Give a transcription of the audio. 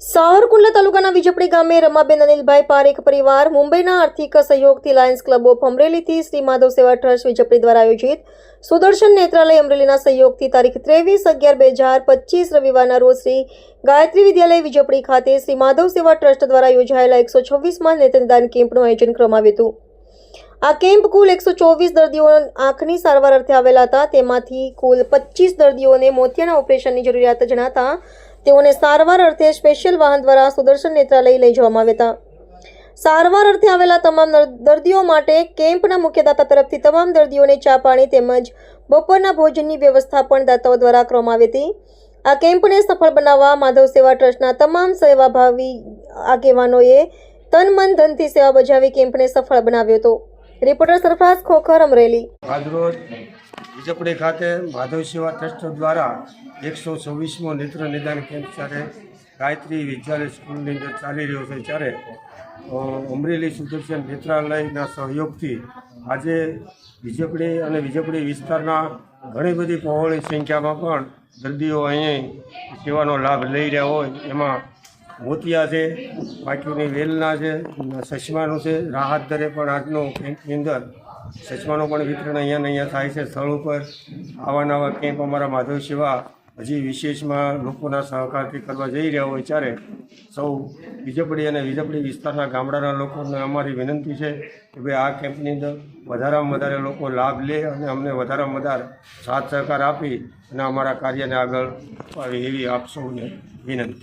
સાવરકુંડલા તાલુકાના વિજપડી ગામે રમાબેન અનિલભાઈ પારેખ પરિવાર મુંબઈના આર્થિક સહયોગથી લાયન્સ ક્લબ ઓફ અમરેલીથી શ્રી માધવ સેવા ટ્રસ્ટ વિજપડી દ્વારા આયોજિત સુદર્શન નેત્રાલય અમરેલીના સહયોગથી તારીખ ત્રેવીસ અગિયાર બે હજાર પચીસ રવિવારના રોજ શ્રી ગાયત્રી વિદ્યાલય વિજપડી ખાતે શ્રી માધવ સેવા ટ્રસ્ટ દ્વારા યોજાયેલા એકસો છવ્વીસમાં નેત્રદાન કેમ્પનું આયોજન કરવામાં આવ્યું હતું. આ કેમ્પ કુલ એકસો ચોવીસ દર્દીઓ આંખની સારવાર અર્થે આવેલા હતા. તેમાંથી કુલ પચીસ દર્દીઓને મોતિયાના ઓપરેશનની જરૂરિયાત જણાતા તેઓને સારવાર અર્થે સ્પેશિયલ વાહન દ્વારા સુદર્શન નેત્રાલય લઈ જવામાં આવ્યા હતા. સારવાર અર્થે આવેલા તમામ દર્દીઓ માટે કેમ્પના મુખ્યદાતા તરફથી તમામ દર્દીઓને ચા પાણી તેમજ બપોરના ભોજનની વ્યવસ્થા પણ દાતાઓ દ્વારા કરવામાં આવી હતી. આ કેમ્પને સફળ બનાવવા માધવ સેવા ટ્રસ્ટના તમામ સેવાભાવી આગેવાનોએ તન મન ધનથી સેવા બજાવી કેમ્પને સફળ બનાવ્યો હતો. રિપોર્ટર સરફરાજ ખોખર અમરેલી. આજરોજ વિજપડી ખાતે માધવ સેવા ટ્રસ્ટ દ્વારા એકસો છવ્વીસમો નેત્ર નિદાન કેમ્પ જ્યારે ગાયત્રી વિદ્યાલય સ્કૂલની અંદર ચાલી રહ્યો છે, ત્યારે અમરેલી સુદર્શન નેત્રાલયના સહયોગથી આજે વિજપડી અને વિજપડી વિસ્તારના ઘણી બધી પહોળી સંખ્યામાં પણ દર્દીઓ અહીં સેવાનો લાભ લઈ રહ્યા હોય, એમાં મોતિયા છે પાટીઓની વેલના છે સચમાનો છે, રાહત દરે પણ આજનો કેમ્પની અંદર સચમાનો પણ વિતરણ અહીંયા અહીંયા થાય છે સ્થળ ઉપર. આવા નવા કેમ્પ અમારા માધવ સેવા હજી વિશેષમાં લોકોના સહકારથી કરવા જઈ રહ્યા હોય ત્યારે સૌ વિજપડી અને વિજપડી વિસ્તારના ગામડાના લોકોને અમારી વિનંતી છે કે ભાઈ આ કેમ્પની અંદર વધારેમાં વધારે લોકો લાભ લે અને અમને વધારેમાં વધારે સાથ સહકાર આપી અને અમારા કાર્યને આગળ આવે એવી આપ સૌને વિનંતી.